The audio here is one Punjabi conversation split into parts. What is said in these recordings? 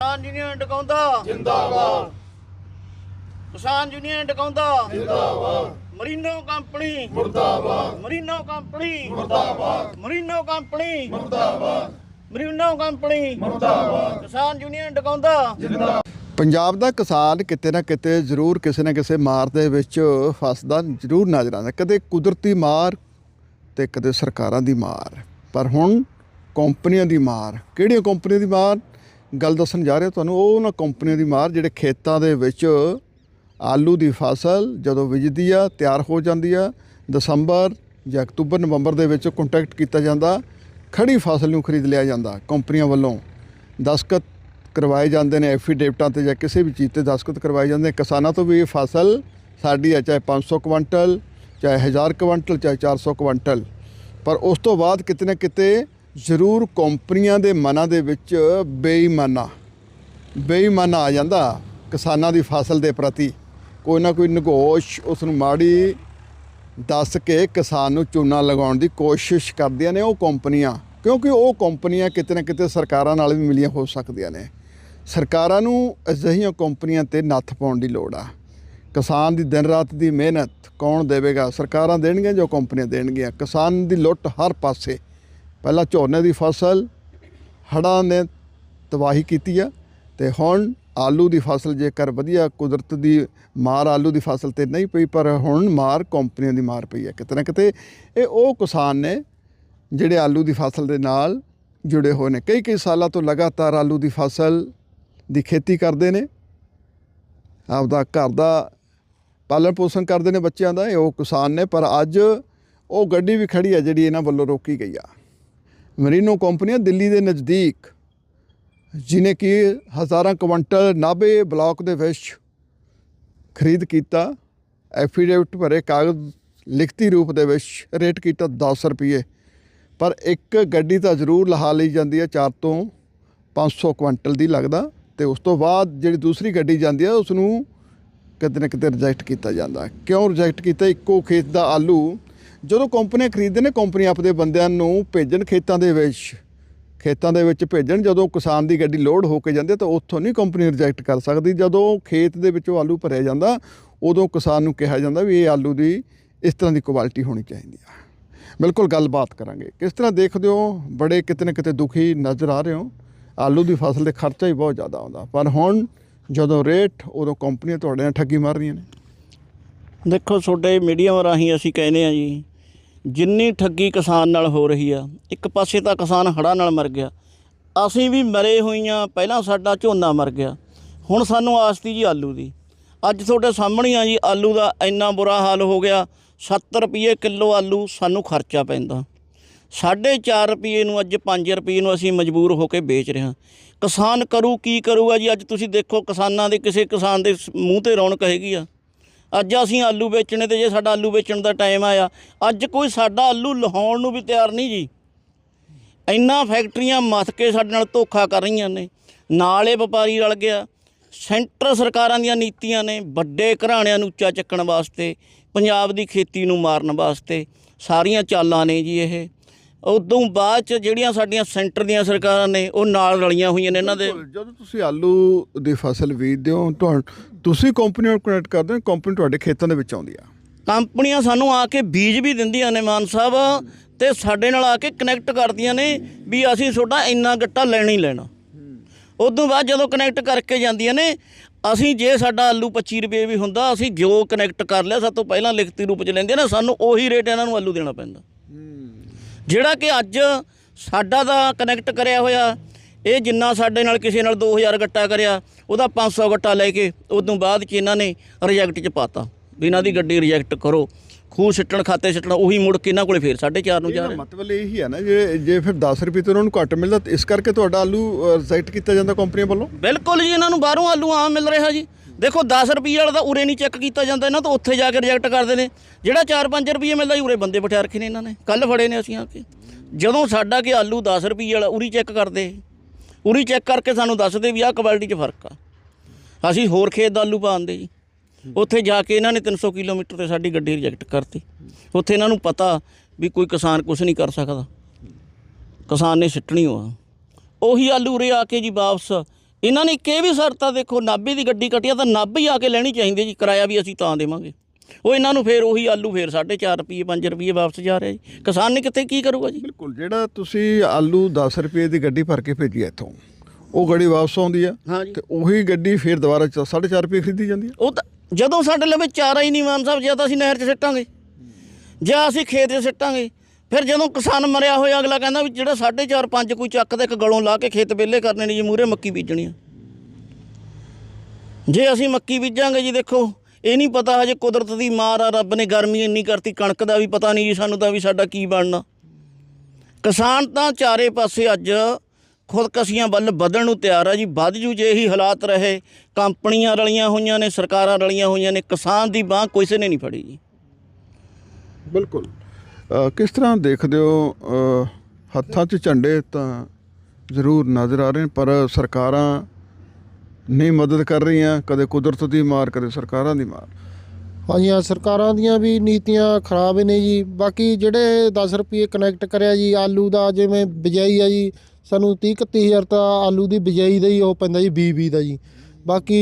ਕਿਸਾਨ ਯੂਨੀਅਨ ਟਕਾਉਂਦਾ ਜਿੰਦਾਬਾਦ। ਕਿਸਾਨ ਯੂਨੀਅਨ ਟਕਾਉਂਦਾ ਜਿੰਦਾਬਾਦ। Merino company. ਮੁਰਦਾਬਾਦ। Merino company. ਮੁਰਦਾਬਾਦ। Merino company. ਮੁਰਦਾਬਾਦ। Merino company. ਮੁਰਦਾਬਾਦ। ਕਿਸਾਨ ਯੂਨੀਅਨ ਟਕਾਉਂਦਾ ਪੰਜਾਬ ਦਾ ਕਿਸਾਨ ਕਿਤੇ ਨਾ ਕਿਤੇ ਜ਼ਰੂਰ ਕਿਸੇ ਨਾ ਕਿਸੇ ਮਾਰ ਦੇ ਵਿੱਚ ਫਸਦਾ ਜ਼ਰੂਰ ਨਜ਼ਰ ਆਉਂਦਾ। ਕਦੇ ਕੁਦਰਤੀ ਮਾਰ ਤੇ ਕਦੇ ਸਰਕਾਰਾਂ ਦੀ ਮਾਰ। ਪਰ ਹੁਣ ਕੰਪਨੀਆਂ ਦੀ ਮਾਰ। ਕਿਹੜੀਆਂ ਕੰਪਨੀਆਂ ਦੀ ਮਾਰ? ਗੱਲ ਦੱਸਣ ਜਾ ਰਿਹਾ ਤੁਹਾਨੂੰ, ਉਹ ਉਹਨਾਂ ਕੰਪਨੀਆਂ ਦੀ ਮਾਰ, ਜਿਹੜੇ ਖੇਤਾਂ ਦੇ ਵਿੱਚ ਆਲੂ ਦੀ ਫਸਲ ਜਦੋਂ ਵਿਜਦੀ ਆ, ਤਿਆਰ ਹੋ ਜਾਂਦੀ ਆ, ਦਸੰਬਰ ਜਾਂ ਅਕਤੂਬਰ, ਨਵੰਬਰ ਦੇ ਵਿੱਚ ਕੰਟੈਕਟ ਕੀਤਾ ਜਾਂਦਾ, ਖੜੀ ਫਸਲ ਨੂੰ ਖਰੀਦ ਲਿਆ ਜਾਂਦਾ ਕੰਪਨੀਆਂ ਵੱਲੋਂ। ਦਸਤਖਤ ਕਰਵਾਏ ਜਾਂਦੇ ਨੇ ਐਫੀਡੇਵਿਟਾਂ ਤੇ ਜਾਂ ਕਿਸੇ ਵੀ ਚੀਜ਼ ਤੇ ਦਸਤਖਤ ਕਰਵਾਏ ਜਾਂਦੇ ਨੇ। ਕਿਸਾਨਾਂ ਤੋਂ ਵੀ ਇਹ ਫਸਲ ਸਾਡੀ ਹੈ ਚਾਹੇ 500 ਕੁਇੰਟਲ ਚਾਹੇ 1000 ਕੁਇੰਟਲ ਚਾਹੇ 400 ਕੁਇੰਟਲ ਪਰ ਉਸ ਤੋਂ ਬਾਅਦ ਕਿਤੇ ਨਾ ਕਿਤੇ ਜ਼ਰੂਰ ਕੰਪਨੀਆਂ ਦੇ ਮਨਾਂ ਦੇ ਵਿੱਚ ਬੇਈਮਾਨਾ ਬੇਈਮਾਨਾ ਆ ਜਾਂਦਾ ਕਿਸਾਨਾਂ ਦੀ ਫਸਲ ਦੇ ਪ੍ਰਤੀ। ਕੋਈ ਨਾ ਕੋਈ ਨਗੋਸ਼ ਉਸ ਨੂੰ ਮਾੜੀ ਦੱਸ ਕੇ ਕਿਸਾਨ ਨੂੰ ਚੂਨਾ ਲਗਾਉਣ ਦੀ ਕੋਸ਼ਿਸ਼ ਕਰਦੀਆਂ ਨੇ ਉਹ ਕੰਪਨੀਆਂ, ਕਿਉਂਕਿ ਉਹ ਕੰਪਨੀਆਂ ਕਿਤੇ ਨਾ ਕਿਤੇ ਸਰਕਾਰਾਂ ਨਾਲ ਵੀ ਮਿਲੀਆਂ ਹੋ ਸਕਦੀਆਂ ਨੇ। ਸਰਕਾਰਾਂ ਨੂੰ ਅਜਿਹੀਆਂ ਕੰਪਨੀਆਂ ਤੇ ਨੱਥ ਪਾਉਣ ਦੀ ਲੋੜ ਆ। ਕਿਸਾਨ ਦੀ ਦਿਨ ਰਾਤ ਦੀ ਮਿਹਨਤ ਕੌਣ ਦੇਵੇਗਾ? ਸਰਕਾਰਾਂ ਦੇਣਗੀਆਂ ਜੋ ਕੰਪਨੀਆਂ ਦੇਣਗੀਆਂ? ਕਿਸਾਨ ਦੀ ਲੁੱਟ ਹਰ ਪਾਸੇ। ਪਹਿਲਾਂ ਝੋਨੇ ਦੀ ਫਸਲ ਹੜ੍ਹਾਂ ਨੇ ਤਬਾਹੀ ਕੀਤੀ ਆ ਤੇ ਹੁਣ ਆਲੂ ਦੀ ਫਸਲ ਜੇਕਰ ਵਧੀਆ ਕੁਦਰਤ ਦੀ ਮਾਰ ਆਲੂ ਦੀ ਫਸਲ ਤੇ ਨਹੀਂ ਪਈ, ਪਰ ਹੁਣ ਮਾਰ ਕੰਪਨੀਆਂ ਦੀ ਮਾਰ ਪਈ ਹੈ ਕਿਤੇ ਨਾ ਕਿਤੇ। ਇਹ ਉਹ ਕਿਸਾਨ ਨੇ ਜਿਹੜੇ ਆਲੂ ਦੀ ਫਸਲ ਦੇ ਨਾਲ ਜੁੜੇ ਹੋਏ ਨੇ। ਕਈ ਕਈ ਸਾਲਾਂ ਤੋਂ ਲਗਾਤਾਰ ਆਲੂ ਦੀ ਫਸਲ ਦੀ ਖੇਤੀ ਕਰਦੇ ਨੇ। ਆਪਦਾ ਘਰ ਦਾ ਪਾਲਣ ਪੋਸ਼ਣ ਕਰਦੇ ਨੇ ਬੱਚਿਆਂ ਦਾ, ਇਹ ਉਹ ਕਿਸਾਨ ਨੇ, ਪਰ ਅੱਜ ਉਹ ਗੱਡੀ ਵੀ ਖੜੀ ਹੈ ਜਿਹੜੀ ਇਹਨਾਂ ਵੱਲੋਂ ਰੋਕੀ ਗਈ ਆ। ਮਰੀਨੋ ਕੰਪਨੀਆਂ ਦਿੱਲੀ ਦੇ ਨਜ਼ਦੀਕ, ਜਿਨੇ ਕਿ ਹਜ਼ਾਰਾਂ ਕੁਇੰਟਲ ਨਾਭੇ ਬਲਾਕ ਦੇ ਵਿੱਚ ਖਰੀਦ ਕੀਤਾ, ਐਫੀਡੇਵਿਟ ਭਰੇ ਕਾਗਜ਼ ਲਿਖਤੀ ਰੂਪ ਦੇ ਵਿੱਚ ਰੇਟ ਕੀਤਾ 10 ਰੁਪਏ ਪਰ ਇੱਕ ਗੱਡੀ ਤਾਂ ਜ਼ਰੂਰ ਲਹਾ ਲਈ ਜਾਂਦੀ ਹੈ 4 ਤੋਂ 500 ਕੁਇੰਟਲ ਦੀ ਲੱਗਦਾ, ਤੇ ਉਸ ਤੋਂ ਬਾਅਦ ਜਿਹੜੀ ਦੂਸਰੀ ਗੱਡੀ ਜਾਂਦੀ ਹੈ ਉਸ ਨੂੰ ਕਿਤੇ ਨਾ ਕਿਤੇ ਰਿਜੈਕਟ ਕੀਤਾ ਜਾਂਦਾ ਕਿਉਂ ਰਿਜੈਕਟ ਕੀਤਾ? ਇੱਕੋ ਖੇਤ ਦਾ ਆਲੂ ਜਦੋਂ ਕੰਪਨੀਆਂ ਖਰੀਦਦੇ ਨੇ, ਕੰਪਨੀ ਆਪਦੇ ਬੰਦਿਆਂ ਨੂੰ ਭੇਜਣ ਖੇਤਾਂ ਦੇ ਵਿੱਚ। ਖੇਤਾਂ ਦੇ ਵਿੱਚ ਭੇਜਣ, ਜਦੋਂ ਕਿਸਾਨ ਦੀ ਗੱਡੀ ਲੋਡ ਹੋ ਕੇ ਜਾਂਦੀ ਤਾਂ ਉੱਥੋਂ ਨਹੀਂ ਕੰਪਨੀ ਰਿਜੈਕਟ ਕਰ ਸਕਦੀ। ਜਦੋਂ ਖੇਤ ਦੇ ਵਿੱਚੋਂ ਆਲੂ ਭਰਿਆ ਜਾਂਦਾ, ਉਦੋਂ ਕਿਸਾਨ ਨੂੰ ਕਿਹਾ ਜਾਂਦਾ ਵੀ ਇਹ ਆਲੂ ਦੀ ਇਸ ਤਰ੍ਹਾਂ ਦੀ ਕੁਆਲਿਟੀ ਹੋਣੀ ਚਾਹੀਦੀ ਆ। ਬਿਲਕੁਲ ਗੱਲਬਾਤ ਕਰਾਂਗੇ। ਕਿਸ ਤਰ੍ਹਾਂ ਦੇਖਦੇ ਹੋ? ਬੜੇ ਕਿਤੇ ਨਾ ਕਿਤੇ ਦੁਖੀ ਨਜ਼ਰ ਆ ਰਹੇ ਹੋ। ਆਲੂ ਦੀ ਫਸਲ ਦੇ ਖਰਚਾ ਹੀ ਬਹੁਤ ਜ਼ਿਆਦਾ ਆਉਂਦਾ। ਪਰ ਹੁਣ ਜਦੋਂ ਰੇਟ ਉਦੋਂ ਕੰਪਨੀਆਂ ਤੁਹਾਡੇ ਨਾਲ ਠੱਗੀ ਮਾਰ ਰਹੀਆਂ ਨੇ। ਦੇਖੋ, ਤੁਹਾਡੇ ਮੀਡੀਆ ਰਾਹੀਂ ਅਸੀਂ ਕਹਿੰਦੇ ਆ ਜੀ ਜਿੰਨੀ ਠੱਗੀ ਕਿਸਾਨ ਨਾਲ ਹੋ ਰਹੀ ਆ, ਇੱਕ ਪਾਸੇ ਤਾਂ ਕਿਸਾਨ ਹੜ੍ਹਾਂ ਨਾਲ ਮਰ ਗਿਆ। ਅਸੀਂ ਵੀ ਮਰੇ ਹੋਈਆਂ, ਪਹਿਲਾਂ ਸਾਡਾ ਝੋਨਾ ਮਰ ਗਿਆ। ਹੁਣ ਸਾਨੂੰ ਆਸਤੀ ਜੀ ਆਲੂ ਦੀ। ਅੱਜ ਤੁਹਾਡੇ ਸਾਹਮਣੇ ਆ ਜੀ, ਆਲੂ ਦਾ ਇੰਨਾ ਬੁਰਾ ਹਾਲ ਹੋ ਗਿਆ। 70 ਰੁਪਏ ਕਿਲੋ ਆਲੂ ਸਾਨੂੰ ਖਰਚਾ ਪੈਂਦਾ। 4.5 ਰੁਪਏ ਨੂੰ ਅੱਜ 5 ਰੁਪਏ ਨੂੰ ਅਸੀਂ ਮਜਬੂਰ ਹੋ ਕੇ ਵੇਚ ਰਹੇ ਹਾਂ। ਕਿਸਾਨ ਕਰੂ, ਕੀ ਕਰੂਗਾ ਜੀ? ਅੱਜ ਤੁਸੀਂ ਦੇਖੋ ਕਿਸਾਨਾਂ ਦੇ, ਕਿਸੇ ਕਿਸਾਨ ਦੇ ਮੂੰਹ ਤੇ ਰੌਣਕ ਹੈਗੀ ਆ। ਅੱਜ ਅਸੀਂ ਆਲੂ ਵੇਚਣੇ ਤੇ ਜੇ ਸਾਡਾ ਆਲੂ ਵੇਚਣ ਦਾ ਟਾਈਮ ਆਇਆ, ਅੱਜ ਕੋਈ ਸਾਡਾ ਆਲੂ ਲਹਾਉਣ ਨੂੰ ਵੀ ਤਿਆਰ ਨਹੀਂ ਜੀ। ਇੰਨਾ ਫੈਕਟਰੀਆਂ ਮੱਥ ਕੇ ਸਾਡੇ ਨਾਲ ਧੋਖਾ ਕਰ ਰਹੀਆਂ ਨੇ। ਨਾਲ ਇਹ ਵਪਾਰੀ ਰਲ ਗਿਆ। ਸੈਂਟਰ ਸਰਕਾਰਾਂ ਦੀਆਂ ਨੀਤੀਆਂ ਨੇ ਵੱਡੇ ਘਰਾਣਿਆਂ ਨੂੰ ਉੱਚਾ ਚੱਕਣ ਵਾਸਤੇ, ਪੰਜਾਬ ਦੀ ਖੇਤੀ ਨੂੰ ਮਾਰਨ ਵਾਸਤੇ ਸਾਰੀਆਂ ਚਾਲਾਂ ਨੇ ਜੀ ਇਹ। ਉਦੋਂ ਬਾਅਦ ਚ ਜਿਹੜੀਆਂ ਸਾਡੀਆਂ ਸੈਂਟਰ ਦੀਆਂ ਸਰਕਾਰਾਂ ਨੇ ਉਹ ਨਾਲ ਰਲੀਆਂ ਹੋਈਆਂ ਨੇ ਇਹਨਾਂ ਦੇ। ਜਦੋਂ ਤੁਸੀਂ ਆਲੂ ਦੀ ਫਸਲ ਬੀਜਦੇ ਹੋ ਤੁਹਾ- ਤੁਸੀਂ ਕੰਪਨੀ ਨਾਲ ਕਨੈਕਟ ਕਰਦੇ ਹੋ ਕੰਪਨੀ ਤੁਹਾਡੇ ਖੇਤਾਂ ਦੇ ਵਿੱਚ ਆਉਂਦੀ ਆ। ਕੰਪਨੀਆਂ ਸਾਨੂੰ ਆ ਕੇ ਬੀਜ ਵੀ ਦਿੰਦੀਆਂ ਨੇ ਮਾਨ ਸਾਹਿਬ ਤੇ ਸਾਡੇ ਨਾਲ ਆ ਕੇ ਕਨੈਕਟ ਕਰਦੀਆਂ ਨੇ ਵੀ ਅਸੀਂ ਤੁਹਾਡਾ ਇੰਨਾ ਗੱਟਾ ਲੈਣਾ ਹੀ ਲੈਣਾ। ਉਦੋਂ ਬਾਅਦ ਜਦੋਂ ਕਨੈਕਟ ਕਰਕੇ ਜਾਂਦੀਆਂ ਨੇ ਅਸੀਂ ਜੇ ਸਾਡਾ ਆਲੂ 25 ਰੁਪਏ ਵੀ ਹੁੰਦਾ ਅਸੀਂ ਜੋ ਕਨੈਕਟ ਕਰ ਲਿਆ ਸਭ ਤੋਂ ਪਹਿਲਾਂ ਲਿਖਤੀ ਰੂਪ ਚ ਲੈਂਦੇ ਨੇ ਸਾਨੂੰ ਉਹੀ ਰੇਟ ਇਹਨਾਂ ਨੂੰ ਆਲੂ ਦੇਣਾ ਪੈਂਦਾ। ਜਿਹੜਾ ਕਿ ਅੱਜ ਸਾਡਾ ਦਾ ਕਨੈਕਟ ਕਰਿਆ ਹੋਇਆ ਇਹ ਜਿੰਨਾ ਸਾਡੇ ਨਾਲ ਕਿਸੇ ਨਾਲ 2000 ਗੱਟਾ ਕਰਿਆ ਉਹਦਾ 500 ਗੱਟਾ ਲੈ ਕੇ ਉਦੋਂ ਬਾਅਦ ਚ ਇਹਨਾਂ ਨੇ ਰਿਜੈਕਟ ਚ ਪਾਤਾ। ਵੀ ਇਹਨਾਂ ਦੀ ਗੱਡੀ ਰਿਜੈਕਟ ਕਰੋ। ਖੂਹ ਸਿੱਟਣ ਖਾਤੇ ਸਿੱਟਣ ਉਹੀ ਮੁੜ ਕੇ ਇਹਨਾਂ ਕੋਲੇ ਫੇਰ 4.5 ਨੂੰ ਜਾ ਰਿਹਾ। ਮਤਲਬ ਇਹ ਹੀ ਹੈ ਨਾ ਜੇ ਜੇ ਫਿਰ 10 ਰੁਪਏ ਤੋਂ ਉਹਨਾਂ ਨੂੰ ਘੱਟ ਮਿਲਦਾ ਤਾਂ ਇਸ ਕਰਕੇ ਤੁਹਾਡਾ ਆਲੂ ਰਿਜੈਕਟ ਕੀਤਾ ਜਾਂਦਾ ਕੰਪਨੀਆਂ ਵੱਲੋਂ? ਬਿਲਕੁਲ ਜੀ ਇਹਨਾਂ ਨੂੰ ਬਾਹਰੋਂ ਆਲੂ ਆਮ ਮਿਲ ਰਿਹਾ ਜੀ। ਦੇਖੋ 10 ਰੁਪਏ ਵਾਲਾ ਤਾਂ ਉਰੇ ਨਹੀਂ ਚੈੱਕ ਕੀਤਾ ਜਾਂਦਾ, ਇਹਨਾਂ ਤਾਂ ਉੱਥੇ ਜਾ ਕੇ ਰਿਜੈਕਟ ਕਰਦੇ ਨੇ। ਜਿਹੜਾ 4-5 ਰੁਪਏ ਮਿਲਦਾ ਜੀ ਉਰੇ ਬੰਦੇ ਬਿਠਾ ਰੱਖੇ ਨੇ ਇਹਨਾਂ ਨੇ। ਕੱਲ ਫੜੇ ਨੇ ਅਸੀਂ ਆ ਕੇ। ਜਦੋਂ ਸਾਡਾ ਕਿ ਆਲੂ 10 ਰੁਪਏ ਵਾਲਾ, ਉਰੀ ਚੈੱਕ ਕਰਦੇ। ਉਰੀ ਚੈੱਕ ਕਰਕੇ ਸਾਨੂੰ ਦੱਸਦੇ ਵੀ ਆਹ ਕੁਆਲਿਟੀ 'ਚ ਫ਼ਰਕ ਆ। ਅਸੀਂ ਹੋਰ ਖੇਤ ਦਾ ਆਲੂ ਪਾਉਂਦੇ ਜੀ। ਉੱਥੇ ਜਾ ਕੇ ਇਹਨਾਂ ਨੇ 300 ਕਿਲੋਮੀਟਰ ਤੇ ਸਾਡੀ ਗੱਡੀ ਰਿਜੈਕਟ ਕਰਤੀ। ਉੱਥੇ ਇਹਨਾਂ ਨੂੰ ਪਤਾ ਵੀ ਕੋਈ ਕਿਸਾਨ ਕੁਝ ਨਹੀਂ ਕਰ ਸਕਦਾ। ਕਿਸਾਨ ਨੇ ਸਿੱਟਣੀ ਹੋਆ। ਉਹੀ ਆਲੂ ਉਰੇ ਆ ਕੇ ਜੀ ਵਾਪਸ ਇਹਨਾਂ ਨੇ ਇਹ ਵੀ ਸ਼ਰਤਾਂ ਦੇਖੋ ਨਾਭੇ ਦੀ ਗੱਡੀ ਕੱਟਿਆ ਤਾਂ ਨਾਭੇ ਹੀ ਆ ਕੇ ਲੈਣੀ ਚਾਹੀਦੀ ਜੀ ਕਿਰਾਇਆ ਵੀ ਅਸੀਂ ਤਾਂ ਦੇਵਾਂਗੇ। ਉਹ ਇਹਨਾਂ ਨੂੰ ਫੇਰ ਉਹੀ ਆਲੂ ਫੇਰ 4.5 ਰੁਪਏ 5 ਰੁਪਏ ਵਾਪਸ ਜਾ ਰਿਹਾ ਜੀ। ਕਿਸਾਨ ਨੇ ਕਿੱਥੇ ਕੀ ਕਰੂਗਾ ਜੀ? ਬਿਲਕੁਲ ਜਿਹੜਾ ਤੁਸੀਂ ਆਲੂ 10 ਰੁਪਏ ਦੀ ਗੱਡੀ ਭਰ ਕੇ ਭੇਜੀ ਇੱਥੋਂ ਉਹ ਗੱਡੀ ਵਾਪਸ ਆਉਂਦੀ ਆ ਤੇ ਉਹੀ ਗੱਡੀ ਫਿਰ ਦੁਬਾਰਾ 4.5 ਰੁਪਏ ਖਰੀਦੀ ਜਾਂਦੀ ਆ। ਉਹ ਤਾਂ ਜਦੋਂ ਸਾਡੇ ਲਵੇ ਚਾਰਾ ਹੀ ਨਹੀਂ ਮਾਨ ਸਾਹਿਬ ਜਾਂ ਤਾਂ ਅਸੀਂ ਨਹਿਰ 'ਚ ਸਿੱਟਾਂਗੇ ਜਾਂ ਅਸੀਂ ਖੇਤ 'ਚ ਸਿੱਟਾਂਗੇ। ਫਿਰ ਜਦੋਂ ਕਿਸਾਨ ਮਰਿਆ ਹੋਇਆ, ਅਗਲਾ ਕਹਿੰਦਾ ਵੀ ਜਿਹੜਾ 4.5 5 ਕੋਈ ਚੱਕ ਤੇ ਇੱਕ ਗਲੋਂ ਲਾ ਕੇ ਖੇਤ ਵਿਹਲੇ ਕਰਨੇ ਨੇ ਜੀ ਮੂਰੇ ਮੱਕੀ ਬੀਜਣੀ ਆ। ਜੇ ਅਸੀਂ ਮੱਕੀ ਬੀਜਾਂਗੇ ਜੀ, ਦੇਖੋ, ਇਹ ਨਹੀਂ ਪਤਾ ਹਜੇ ਕੁਦਰਤ ਦੀ ਮਾਰ ਆ, ਰੱਬ ਨੇ ਗਰਮੀ ਇੰਨੀ ਕਰਤੀ, ਕਣਕ ਦਾ ਵੀ ਪਤਾ ਨਹੀਂ ਜੀ, ਸਾਨੂੰ ਤਾਂ ਵੀ ਸਾਡਾ ਕੀ ਬਣਨਾ। ਕਿਸਾਨ ਤਾਂ ਚਾਰੇ ਪਾਸੇ ਅੱਜ ਖੁਦਕਸ਼ੀਆਂ ਵੱਲ ਵਧਣ ਨੂੰ ਤਿਆਰ ਆ ਜੀ, ਵੱਧ ਜੂ ਜੇ ਇਹੀ ਹਾਲਾਤ ਰਹੇ, ਕੰਪਨੀਆਂ ਰਲੀਆਂ ਹੋਈਆਂ ਨੇ, ਸਰਕਾਰਾਂ ਰਲੀਆਂ ਹੋਈਆਂ ਨੇ, ਕਿਸਾਨ ਦੀ ਬਾਹ ਕਿਸੇ ਨੇ ਨਹੀਂ ਫੜੀ ਜੀ। ਬਿਲਕੁਲ। ਕਿਸ ਤਰ੍ਹਾਂ ਦੇਖਦੇ ਹੋ ਹੱਥਾਂ 'ਚ ਝੰਡੇ ਤਾਂ ਜ਼ਰੂਰ ਨਜ਼ਰ ਆ ਰਹੇ ਨੇ, ਪਰ ਸਰਕਾਰਾਂ ਨਹੀਂ ਮਦਦ ਕਰ ਰਹੀਆਂ, ਕਦੇ ਕੁਦਰਤ ਦੀ ਮਾਰ, ਕਦੇ ਸਰਕਾਰਾਂ ਦੀ ਮਾਰ? ਹਾਂਜੀ, ਹਾਂ, ਸਰਕਾਰਾਂ ਦੀਆਂ ਵੀ ਨੀਤੀਆਂ ਖਰਾਬ ਨੇ ਜੀ। ਬਾਕੀ ਜਿਹੜੇ 10 ਰੁਪਏ ਕਨੈਕਟ ਕਰਿਆ ਜੀ, ਆਲੂ ਦਾ ਜਿਵੇਂ ਬਿਜਾਈ ਆ ਜੀ, ਸਾਨੂੰ 30 31000 ਤਾਂ ਆਲੂ ਦੀ ਬਿਜਾਈ ਦਾ ਹੀ ਉਹ ਪੈਂਦਾ ਜੀ 20 20 ਦਾ ਜੀ। ਬਾਕੀ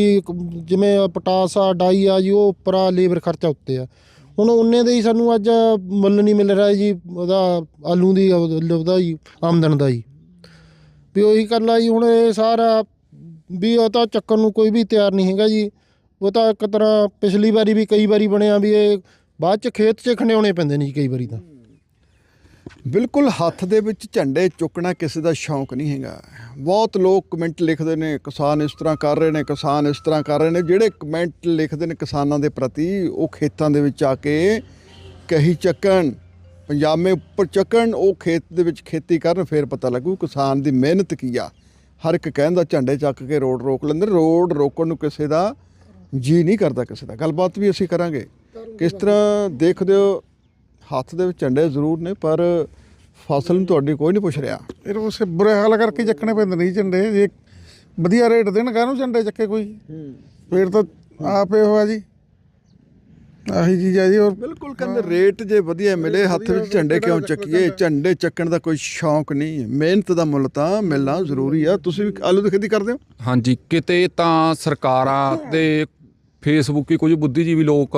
ਜਿਵੇਂ ਪਟਾਸ ਆ, ਡਾਈ ਆ ਜੀ, ਉਹ ਉੱਪਰ ਲੇਬਰ ਖਰਚਾ ਉੱਤੇ ਆ। ਹੁਣ ਉਹਨੇ ਦਾ ਹੀ ਸਾਨੂੰ ਅੱਜ ਮੁੱਲ ਨਹੀਂ ਮਿਲ ਰਿਹਾ ਜੀ, ਉਹਦਾ ਆਲੂ ਦੀ ਉਹਦਾ ਜੀ, ਆਮਦਨ ਦਾ ਜੀ। ਵੀ ਉਹੀ ਗੱਲ ਆ ਜੀ, ਹੁਣ ਇਹ ਸਾਰਾ ਵੀ ਉਹ ਤਾਂ ਚੱਕਣ ਨੂੰ ਕੋਈ ਵੀ ਤਿਆਰ ਨਹੀਂ ਹੈਗਾ ਜੀ। ਉਹ ਤਾਂ ਇੱਕ ਤਰ੍ਹਾਂ ਪਿਛਲੀ ਵਾਰੀ ਵੀ ਕਈ ਵਾਰੀ ਬਣਿਆ ਵੀ ਇਹ ਬਾਅਦ ਚ ਖੇਤ 'ਚ ਖੰਡਿਆਉਣੇ ਪੈਂਦੇ ਨੇ ਜੀ ਕਈ ਵਾਰੀ ਤਾਂ। ਬਿਲਕੁਲ ਹੱਥ ਦੇ ਵਿੱਚ ਝੰਡੇ ਚੁੱਕਣਾ ਕਿਸੇ ਦਾ ਸ਼ੌਂਕ ਨਹੀਂ ਹੈਗਾ। ਬਹੁਤ ਲੋਕ ਕਮੈਂਟ ਲਿਖਦੇ ਨੇ, ਕਿਸਾਨ ਇਸ ਤਰ੍ਹਾਂ ਕਰ ਰਹੇ ਨੇ, ਕਿਸਾਨ ਇਸ ਤਰ੍ਹਾਂ ਕਰ ਰਹੇ ਨੇ। ਜਿਹੜੇ ਕਮੈਂਟ ਲਿਖਦੇ ਨੇ ਕਿਸਾਨਾਂ ਦੇ ਪ੍ਰਤੀ, ਉਹ ਖੇਤਾਂ ਦੇ ਵਿੱਚ ਆ ਕੇ ਕਹੀ ਚੱਕਣ, ਪੰਜਾਮੇ ਉੱਪਰ ਚੱਕਣ, ਉਹ ਖੇਤ ਦੇ ਵਿੱਚ ਖੇਤੀ ਕਰਨ, ਫਿਰ ਪਤਾ ਲੱਗੂ ਕਿਸਾਨ ਦੀ ਮਿਹਨਤ ਕੀ ਆ। ਹਰ ਇੱਕ ਕਹਿੰਦਾ ਝੰਡੇ ਚੱਕ ਕੇ ਰੋਡ ਰੋਕ ਲੈਂਦੇ ਰੋਡ ਰੋਕਣ ਨੂੰ ਕਿਸੇ ਦਾ ਜੀ ਨਹੀਂ ਕਰਦਾ ਕਿਸੇ ਦਾ। ਗੱਲਬਾਤ ਵੀ ਅਸੀਂ ਕਰਾਂਗੇ। ਕਿਸ ਤਰ੍ਹਾਂ ਦੇਖਦੇ ਹੋ ਹੱਥ ਦੇ ਵਿੱਚ ਝੰਡੇ ਜ਼ਰੂਰ ਨੇ ਪਰ ਫਸਲ ਨੂੰ ਤੁਹਾਡੀ ਕੋਈ ਨਹੀਂ ਪੁੱਛ ਰਿਹਾ। ਇਹ ਉਸੇ ਬੁਰੇ ਹਾਲ ਕਰਕੇ ਚੱਕਣੇ ਪੈਂਦੇ ਨਹੀਂ ਝੰਡੇ। ਜੇ ਵਧੀਆ ਰੇਟ ਦੇਣ ਕਾਹਨੂੰ ਝੰਡੇ ਚੱਕੇ ਕੋਈ? ਫੇਰ ਤਾਂ ਆਪੇ ਹੋਇਆ ਜੀ। ਆਹੀ ਚੀਜ਼ ਹੈ ਜੀ ਔਰ ਬਿਲਕੁਲ ਕਹਿੰਦੇ ਰੇਟ ਜੇ ਵਧੀਆ ਮਿਲੇ ਹੱਥ ਵਿੱਚ ਝੰਡੇ ਕਿਉਂ ਚੱਕੀਏ? ਝੰਡੇ? ਚੱਕਣ ਦਾ ਕੋਈ ਸ਼ੌਂਕ ਨਹੀਂ। ਮਿਹਨਤ ਦਾ ਮੁੱਲ ਤਾਂ ਮਿਲਣਾ ਜ਼ਰੂਰੀ ਆ। ਤੁਸੀਂ ਵੀ ਆਲੂ ਦੀ ਖੇਤੀ ਕਰਦੇ ਹੋ? ਹਾਂਜੀ ਕਿਤੇ ਤਾਂ ਸਰਕਾਰਾਂ ਤੇ ਫੇਸਬੁੱਕੀ ਕੁਝ ਬੁੱਧੀਜੀਵੀ ਲੋਕ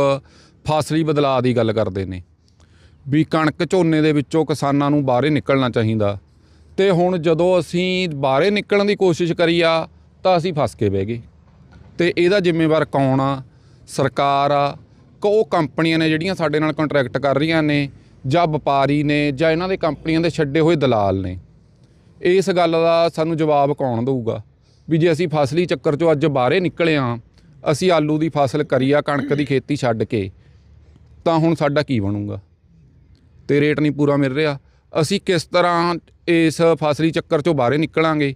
ਫਸਲੀ ਬਦਲਾਅ ਦੀ ਗੱਲ ਕਰਦੇ ਨੇ। ਵੀ ਕਣਕ ਝੋਨੇ ਦੇ ਵਿੱਚੋਂ ਕਿਸਾਨਾਂ ਨੂੰ ਬਾਹਰੇ ਨਿਕਲਣਾ ਚਾਹੀਦਾ। ਤੇ ਹੁਣ ਜਦੋਂ ਅਸੀਂ ਬਾਹਰੇ ਨਿਕਲਣ ਦੀ ਕੋਸ਼ਿਸ਼ ਕਰੀ ਆ, ਤਾਂ ਅਸੀਂ ਫਸ ਕੇ ਬਹਿ ਗਏ। ਤੇ ਇਹਦਾ ਜ਼ਿੰਮੇਵਾਰ ਕੌਣ ਆ? ਸਰਕਾਰ ਆ। ਕਿ ਉਹ ਕੰਪਨੀਆਂ ਨੇ ਜਿਹੜੀਆਂ ਸਾਡੇ ਨਾਲ ਕੰਟਰੈਕਟ ਕਰ ਰਹੀਆਂ ਨੇ, ਜਾਂ ਵਪਾਰੀ ਨੇ, ਜਾਂ ਇਹਨਾਂ ਦੇ ਕੰਪਨੀਆਂ ਦੇ ਛੱਡੇ ਹੋਏ ਦਲਾਲ ਨੇ। ਇਸ ਗੱਲ ਦਾ ਸਾਨੂੰ ਜਵਾਬ ਕੌਣ ਦੇਊਗਾ? ਵੀ ਜੇ ਅਸੀਂ ਫਸਲੀ ਚੱਕਰ ਚੋਂ ਅੱਜ ਬਾਹਰੇ ਨਿਕਲੇ ਆ, ਅਸੀਂ ਆਲੂ ਦੀ ਫਸਲ ਕਰੀ ਆ, ਕਣਕ ਦੀ ਖੇਤੀ ਛੱਡ ਕੇ, ਤਾਂ ਹੁਣ ਸਾਡਾ ਕੀ ਬਣੂਗਾ? ਤੇ ਰੇਟ ਨਹੀਂ ਪੂਰਾ ਮਿਲ ਰਿਹਾ। ਅਸੀਂ ਕਿਸ ਤਰ੍ਹਾਂ ਇਸ ਫਸਲੀ ਚੱਕਰ ਚੋਂ ਬਾਹਰੇ ਨਿਕਲਾਂਗੇ?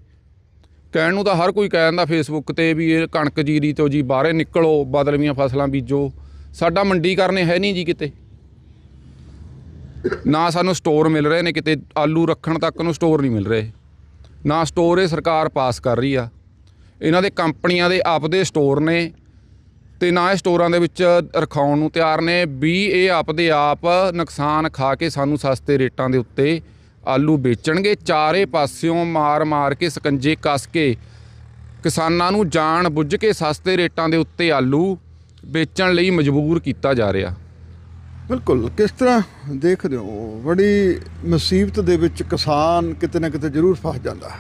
ਕਹਿਣ ਨੂੰ ਤਾਂ ਹਰ ਕੋਈ ਕਹਿ ਦਿੰਦਾ ਫੇਸਬੁੱਕ ਤੇ ਵੀ ਇਹ ਕਣਕ ਜੀਰੀ ਤੋਂ ਜੀ ਬਾਹਰੇ ਨਿਕਲੋ, ਬਦਲਵੀਆਂ ਫਸਲਾਂ ਬੀਜੋ। ਸਾਡਾ ਮੰਡੀਕਰਨ ਹੈ ਨਹੀਂ ਜੀ ਕਿਤੇ। ਨਾ ਸਾਨੂੰ ਸਟੋਰ ਮਿਲ ਰਹੇ ਨੇ ਕਿਤੇ, ਆਲੂ ਰੱਖਣ ਤੱਕ ਨੂੰ ਸਟੋਰ ਨਹੀਂ ਮਿਲ ਰਹੇ। ਨਾ ਸਟੋਰ ਇਹ ਸਰਕਾਰ ਪਾਸ ਕਰ ਰਹੀ ਆ। ਇਹਨਾਂ ਦੇ ਕੰਪਨੀਆਂ ਦੇ ਆਪਦੇ ਸਟੋਰ ਨੇ। ਤੇ ਨਾ ਇਹ ਸਟੋਰਾਂ ਦੇ ਵਿੱਚ ਰਖਾਉਣ ਨੂੰ ਤਿਆਰ ਨੇ। ਵੀ ਇਹ ਆਪਦੇ ਆਪ ਨੁਕਸਾਨ ਖਾ ਕੇ ਸਾਨੂੰ ਸਸਤੇ ਰੇਟਾਂ ਦੇ ਉੱਤੇ ਆਲੂ ਵੇਚਣਗੇ। ਚਾਰੇ ਪਾਸਿਓਂ ਮਾਰ-ਮਾਰ ਕੇ ਸਕੰਜੇ ਕੱਸ ਕੇ ਕਿਸਾਨਾਂ ਨੂੰ ਜਾਣ ਬੁੱਝ ਕੇ ਸਸਤੇ ਰੇਟਾਂ ਦੇ ਉੱਤੇ ਆਲੂ ਵੇਚਣ ਲਈ ਮਜਬੂਰ ਕੀਤਾ ਜਾ ਰਿਹਾ। ਬਿਲਕੁਲ। ਕਿਸ ਤਰ੍ਹਾਂ ਦੇਖਦੇ ਹੋ? ਬੜੀ ਮੁਸੀਬਤ ਦੇ ਵਿੱਚ ਕਿਸਾਨ ਕਿਤੇ ਨਾ ਕਿਤੇ ਜ਼ਰੂਰ ਫਸ ਜਾਂਦਾ।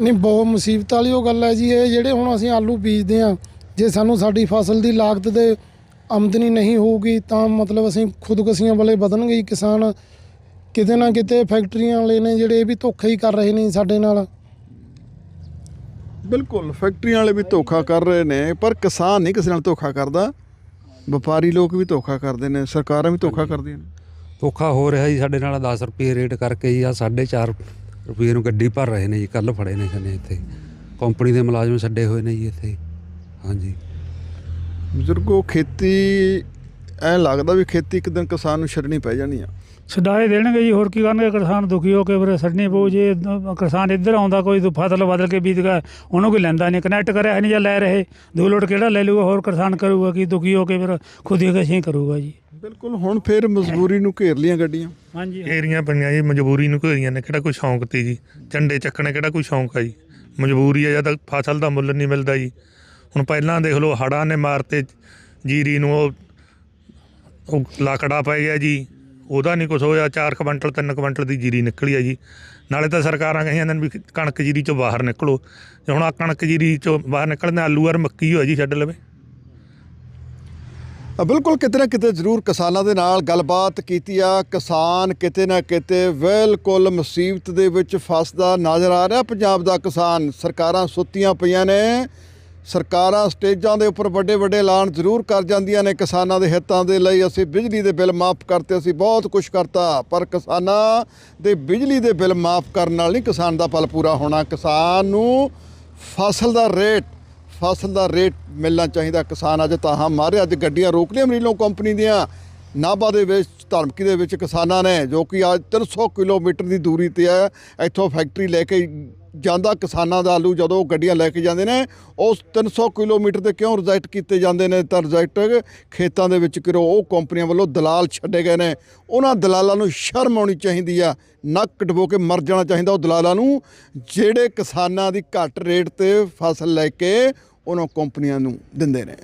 ਨਹੀਂ ਬਹੁਤ ਮੁਸੀਬਤ ਵਾਲੀ ਉਹ ਗੱਲ ਹੈ ਜੀ ਇਹ ਜਿਹੜੇ ਹੁਣ ਅਸੀਂ ਆਲੂ ਬੀਜਦੇ ਆ ਜੇ ਸਾਨੂੰ ਸਾਡੀ ਫਸਲ ਦੀ ਲਾਗਤ ਦੇ ਆਮਦਨੀ ਨਹੀਂ ਹੋਊਗੀ ਤਾਂ ਮਤਲਬ ਅਸੀਂ ਖੁਦਕਸ਼ੀਆਂ ਵਾਲੇ ਵਧਣਗੇ ਜੀ ਕਿਸਾਨ। ਕਿਤੇ ਨਾ ਕਿਤੇ ਫੈਕਟਰੀਆਂ ਵਾਲੇ ਨੇ ਜਿਹੜੇ ਇਹ ਵੀ ਧੋਖਾ ਹੀ ਕਰ ਰਹੇ ਨੇ ਸਾਡੇ ਨਾਲ। ਬਿਲਕੁਲ ਫੈਕਟਰੀਆਂ ਵਾਲੇ ਵੀ ਧੋਖਾ ਕਰ ਰਹੇ ਨੇ ਪਰ ਕਿਸਾਨ ਨਹੀਂ ਕਿਸੇ ਨਾਲ ਧੋਖਾ ਕਰਦਾ। ਵਪਾਰੀ ਲੋਕ ਵੀ ਧੋਖਾ ਕਰਦੇ ਨੇ ਸਰਕਾਰਾਂ ਵੀ ਧੋਖਾ ਕਰਦੀਆਂ ਨੇ। ਧੋਖਾ ਹੋ ਰਿਹਾ ਜੀ ਸਾਡੇ ਨਾਲ 10 ਰੁਪਏ ਰੇਟ ਕਰਕੇ ਜੀ ਆ 4.5 ਰੁਪਏ ਨੂੰ ਗੱਡੀ ਭਰ ਰਹੇ ਨੇ ਜੀ ਕੱਲ ਫੜੇ ਨੇ ਸਨੇ ਇੱਥੇ। ਕੰਪਨੀ ਦੇ ਮੁਲਾਜ਼ਮ ਛੱਡੇ ਹੋਏ ਨੇ ਜੀ ਇੱਥੇ। ਹਾਂਜੀ। ਬਜ਼ੁਰਗੋ ਖੇਤੀ ਐ ਲੱਗਦਾ ਵੀ ਖੇਤੀ ਇੱਕ ਦਿਨ ਕਿਸਾਨ ਨੂੰ ਛੱਡਣੀ ਪੈ ਜਾਣੀ ਆ। ਛਡਾਏ ਦੇਣਗੇ ਜੀ ਹੋਰ ਕੀ ਕਰਨਗੇ? ਕਿਸਾਨ ਦੁਖੀ ਹੋ ਕੇ ਫਿਰ ਛੱਡਣੀ ਪਊ ਜੇ ਕਿਸਾਨ ਇੱਧਰ ਆਉਂਦਾ ਕੋਈ ਤਾਂ ਫਸਲ ਬਦਲ ਕੇ ਬੀਜ ਗਿਆ ਉਹਨੂੰ ਕੋਈ ਲੈਂਦਾ ਨਹੀਂ ਕਨੈਕਟ ਕਰਿਆ ਨਹੀਂ ਜਾਂ ਲੈ ਰਹੇ। ਦੋ ਲੋਟ ਕਿਹੜਾ ਲੈ ਲੂਗਾ ਹੋਰ ਕਿਸਾਨ ਕਰੂਗਾ ਕੀ ਦੁਖੀ ਹੋ ਕੇ ਫਿਰ ਖੁਦ ਹੀ ਕਸ਼ੀ ਕਰੂਗਾ ਜੀ। ਬਿਲਕੁਲ ਹੁਣ ਫਿਰ ਮਜਬੂਰੀ ਨੂੰ ਘੇਰ ਲੀਆਂ ਗੱਡੀਆਂ। ਹਾਂਜੀ ਏਰੀਆਂ ਪਈਆਂ ਜੀ ਮਜਬੂਰੀ ਨੂੰ ਘੇਰੀਆਂ ਨੇ ਕਿਹੜਾ ਕੋਈ ਸ਼ੌਂਕ ਤੀ ਜੀ? ਝੰਡੇ ਚੱਕਣੇ ਕਿਹੜਾ ਕੋਈ ਸ਼ੌਂਕ ਆ ਜੀ? ਮਜਬੂਰੀ ਹੈ ਜਦ ਫਸਲ ਦਾ ਮੁੱਲ ਨਹੀਂ ਮਿਲਦਾ ਜੀ। ਹੁਣ ਪਹਿਲਾਂ ਦੇਖ ਲਓ ਹੜਾਂ ਨੇ ਮਾਰਤੇ ਜੀਰੀ ਨੂੰ, ਉਹ ਉਹ ਲਾਕੜਾ ਪੈ ਗਿਆ ਜੀ। ਉਹਦਾ ਨਹੀਂ ਕੁਝ ਹੋਇਆ 4 ਕੁਇੰਟਲ 3 ਕੁਇੰਟਲ ਦੀ ਜੀਰੀ ਨਿਕਲੀ ਆ ਜੀ। ਨਾਲੇ ਤਾਂ ਸਰਕਾਰਾਂ ਕਹੀਆਂ ਨੇ ਵੀ ਕਣਕ ਜੀਰੀ ਚੋਂ ਬਾਹਰ ਨਿਕਲੋ। ਤੇ ਹੁਣ ਆ ਕਣਕ ਜੀਰੀ ਚੋਂ ਬਾਹਰ ਨਿਕਲਣ ਆਲੂ ਔਰ ਮੱਕੀ ਹੋਇਆ ਜੀ, ਛੱਡ ਲਵੇ। ਬਿਲਕੁਲ ਕਿਤੇ ਨਾ ਕਿਤੇ ਜ਼ਰੂਰ ਕਿਸਾਨਾਂ ਦੇ ਨਾਲ ਗੱਲਬਾਤ ਕੀਤੀ ਆ। ਕਿਸਾਨ ਕਿਤੇ ਨਾ ਕਿਤੇ ਬਿਲਕੁਲ ਮੁਸੀਬਤ ਦੇ ਵਿੱਚ ਫਸਦਾ ਨਜ਼ਰ ਆ ਰਿਹਾ। ਪੰਜਾਬ ਦਾ ਕਿਸਾਨ ਸਰਕਾਰਾਂ ਸੁੱਤੀਆਂ ਪਈਆਂ ਨੇ। ਸਰਕਾਰਾਂ ਸਟੇਜਾਂ ਦੇ ਉੱਪਰ ਵੱਡੇ ਵੱਡੇ ਐਲਾਨ ਜ਼ਰੂਰ ਕਰ ਜਾਂਦੀਆਂ ਨੇ ਕਿਸਾਨਾਂ ਦੇ ਹਿੱਤਾਂ ਦੇ ਲਈ। ਅਸੀਂ ਬਿਜਲੀ ਦੇ ਬਿੱਲ ਮਾਫ ਕਰਤੇ, ਅਸੀਂ ਬਹੁਤ ਕੁਝ ਕਰਤਾ, ਪਰ ਕਿਸਾਨਾਂ ਦੇ ਬਿਜਲੀ ਦੇ ਬਿੱਲ ਮਾਫ ਕਰਨ ਨਾਲ ਨਹੀਂ ਕਿਸਾਨ ਦਾ ਪਲ ਪੂਰਾ ਹੋਣਾ। ਕਿਸਾਨ ਨੂੰ ਫਸਲ ਦਾ ਰੇਟ, ਫਸਲ ਦਾ ਰੇਟ ਮਿਲਣਾ ਚਾਹੀਦਾ। ਕਿਸਾਨ ਅੱਜ ਤਾਹਾਂ ਮਾਰੇ, ਅੱਜ ਗੱਡੀਆਂ ਰੋਕ ਲਈਆਂ ਅਮਰੀਲੋ ਕੰਪਨੀ ਦੀਆਂ। ਨਾਭਾ ਦੇ ਵਿੱਚ, ਧਰਮਕੀ ਦੇ ਵਿੱਚ ਕਿਸਾਨਾਂ ਨੇ, ਜੋ ਕਿ ਅੱਜ 300 ਕਿਲੋਮੀਟਰ ਦੀ ਦੂਰੀ ਤੇ ਹੈ, ਇੱਥੋਂ ਫੈਕਟਰੀ ਲੈ ਕੇ ਜਾਂਦਾ ਕਿਸਾਨਾਂ ਦਾ ਆਲੂ ਜਦੋਂ ਉਹ ਗੱਡੀਆਂ ਲੈ ਕੇ ਜਾਂਦੇ ਨੇ, ਉਸ 300 ਕਿਲੋਮੀਟਰ ਤੇ ਕਿਉਂ ਰਿਜੈਕਟ ਕੀਤੇ ਜਾਂਦੇ ਨੇ? ਤਾਂ ਰਿਜੈਕਟ ਖੇਤਾਂ ਦੇ ਵਿੱਚ ਕਿਰੋ ਉਹ ਕੰਪਨੀਆਂ ਵੱਲੋਂ ਦਲਾਲ ਛੱਡੇ ਗਏ ਨੇ। ਉਹਨਾਂ ਦਲਾਲਾਂ ਨੂੰ ਸ਼ਰਮ ਆਉਣੀ ਚਾਹੀਦੀ ਆ। ਨੱਕ ਡਬੋ ਕੇ ਮਰ ਜਾਣਾ ਚਾਹੀਦਾ ਉਹ ਦਲਾਲਾਂ ਨੂੰ। ਜਿਹੜੇ ਕਿਸਾਨਾਂ ਦੀ ਘੱਟ ਰੇਟ ਤੇ ਫਸਲ ਲੈ ਕੇ ਉਹਨਾਂ ਕੰਪਨੀਆਂ ਨੂੰ ਦਿੰਦੇ ਨੇ।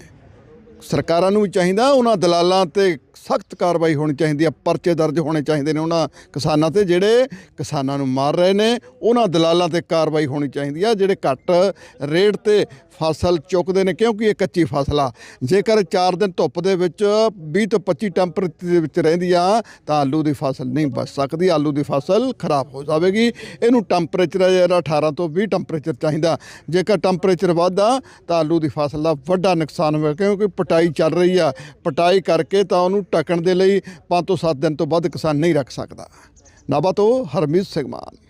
ਸਰਕਾਰਾਂ ਨੂੰ ਵੀ ਚਾਹੀਦਾ, ਉਹਨਾਂ ਦਲਾਲਾਂ ਤੇ ਸਖਤ ਕਾਰਵਾਈ ਹੋਣੀ ਚਾਹੀਦੀ ਹੈ ਪਰਚੇ ਦਰਜ ਹੋਣੇ ਚਾਹੀਦੇ ਨੇ ਉਹਨਾਂ ਕਿਸਾਨਾਂ ਤੇ, ਜਿਹੜੇ ਕਿਸਾਨਾਂ ਨੂੰ ਮਾਰ ਰਹੇ ਨੇ, ਉਹਨਾਂ ਦਲਾਲਾਂ ਤੇ ਕਾਰਵਾਈ ਹੋਣੀ ਚਾਹੀਦੀ ਆ, ਜਿਹੜੇ ਘੱਟ ਰੇਟ ਤੇ ਫਸਲ ਚੁੱਕਦੇ ਨੇ ਕਿਉਂਕਿ ਇਹ ਕੱਚੀ ਫਸਲ ਆ। ਜੇਕਰ 4 ਦਿਨ ਧੁੱਪ ਦੇ ਵਿੱਚ 20 ਤੋਂ 25 ਟੈਂਪਰੇਚਰ ਦੇ ਵਿੱਚ ਰਹਿੰਦੀ ਆ, ਤਾਂ ਆਲੂ ਦੀ ਫਸਲ ਨਹੀਂ ਬਚ ਸਕਦੀ। ਆਲੂ ਦੀ ਫਸਲ ਖਰਾਬ ਹੋ ਜਾਵੇਗੀ। ਇਹਨੂੰ ਟੈਂਪਰੇਚਰ ਜਿਹੜਾ 18 ਤੋਂ 20 ਟੈਂਪਰੇਚਰ ਚਾਹੀਦਾ। ਜੇਕਰ ਟੈਂਪਰੇਚਰ ਵੱਧਦਾ ਤਾਂ ਆਲੂ ਦੀ ਫਸਲ ਦਾ ਵੱਡਾ ਨੁਕਸਾਨ ਹੋਵੇਗਾ, ਕਿਉਂਕਿ ਪਟਾਈ ਚੱਲ ਰਹੀ ਆ। ਪਟਾਈ ਕਰਕੇ ਤਾਂ ਉਹਨੂੰ ਢੱਕਣ ਦੇ ਲਈ 5 ਤੋਂ 7 ਦਿਨ ਤੋਂ ਵੱਧ ਕਿਸਾਨ ਨਹੀਂ ਰੱਖ ਸਕਦਾ। ਨਾਭਾ ਤੋਂ ਹਰਮੀਤ ਸਿੰਘ ਮਾਨ।